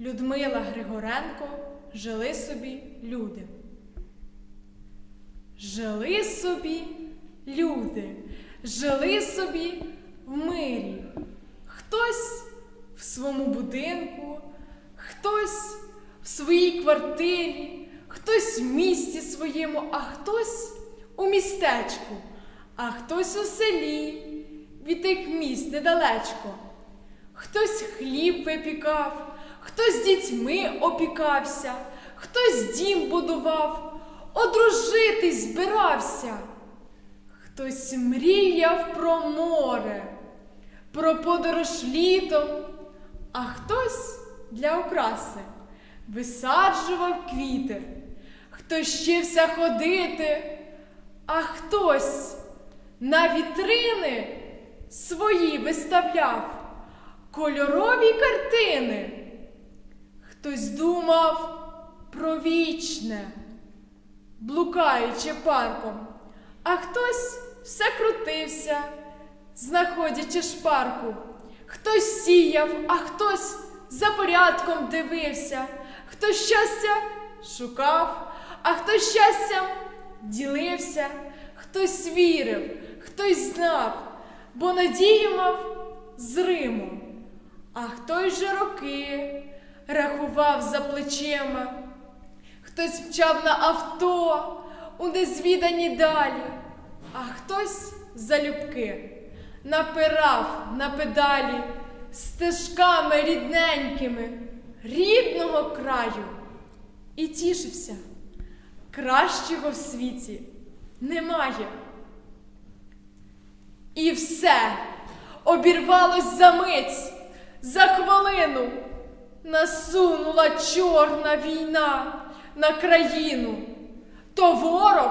Людмила Григоренко жили собі люди. Жили собі люди, жили собі в мирі. Хтось в своєму будинку, хтось в своїй квартирі, хтось в місті своєму, а хтось у містечку, а хтось у селі від тих міст недалечко. Хтось хліб випікав, хтось дітьми опікався, хтось дім будував, одружитись збирався. Хтось мріяв про море, про подорож літом, а хтось для окраси висаджував квіти, хтось вчився ходити, а хтось на вітрини свої виставляв кольорові картини. Хтось думав про вічне, блукаючи парком, а хтось все крутився, знаходячи шпарку. Хтось сіяв, а хтось за порядком дивився, хтось щастя шукав, а хтось щастям ділився, хтось вірив, хтось знав, бо надію мав з Риму, а хтось же роки рахував за плечима, хтось вчав на авто у незвідані далі, а хтось залюбки напирав на педалі стежками рідненькими рідного краю і тішився. Кращого в світі немає. І все обірвалось за мить, за хвилину. Насунула чорна війна на країну. То ворог,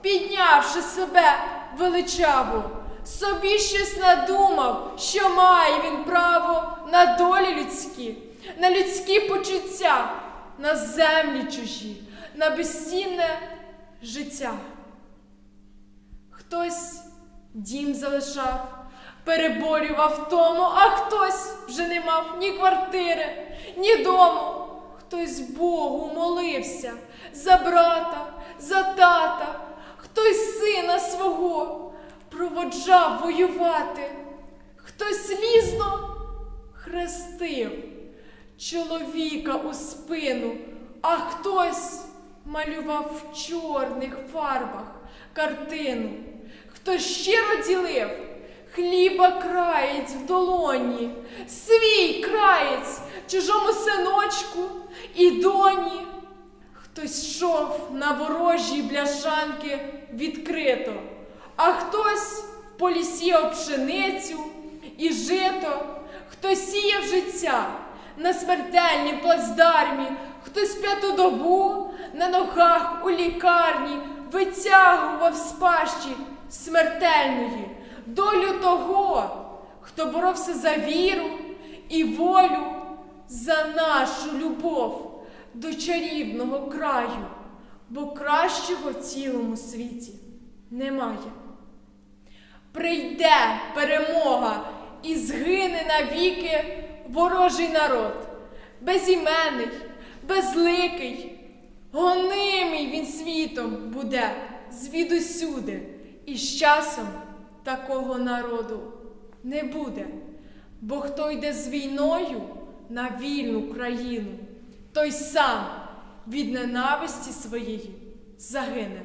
піднявши себе величаво, собі щось надумав, що має він право на долі людські, на людські почуття, на землі чужі, на безцінне життя. Хтось дім залишав, переборював тому, а хтось вже не мав ні квартири, ні дому. Хтось Богу молився за брата, за тата, хтось сина свого проводжав воювати, хтось слізно хрестив чоловіка у спину, а хтось малював в чорних фарбах картину. Хтось щиро ділив хліба краєць в долоні, свій краєць чужому синочку і доні. Хтось йшов на ворожі бляшанки відкрито, а хтось в полі сіяв пшеницю і жито, хтось сіяв життя на смертельній плацдармі, хтось п'яту добу на ногах у лікарні витягував з пащі смертельної долю того, хто боровся за віру і волю, за нашу любов до чарівного краю, бо кращого в цілому світі немає. Прийде перемога і згине навіки ворожий народ, безіменний, безликий, гонимий він світом буде звідусюди, і з часом такого народу не буде. Бо хто йде з війною на вільну країну, той сам від ненависті своєї загине.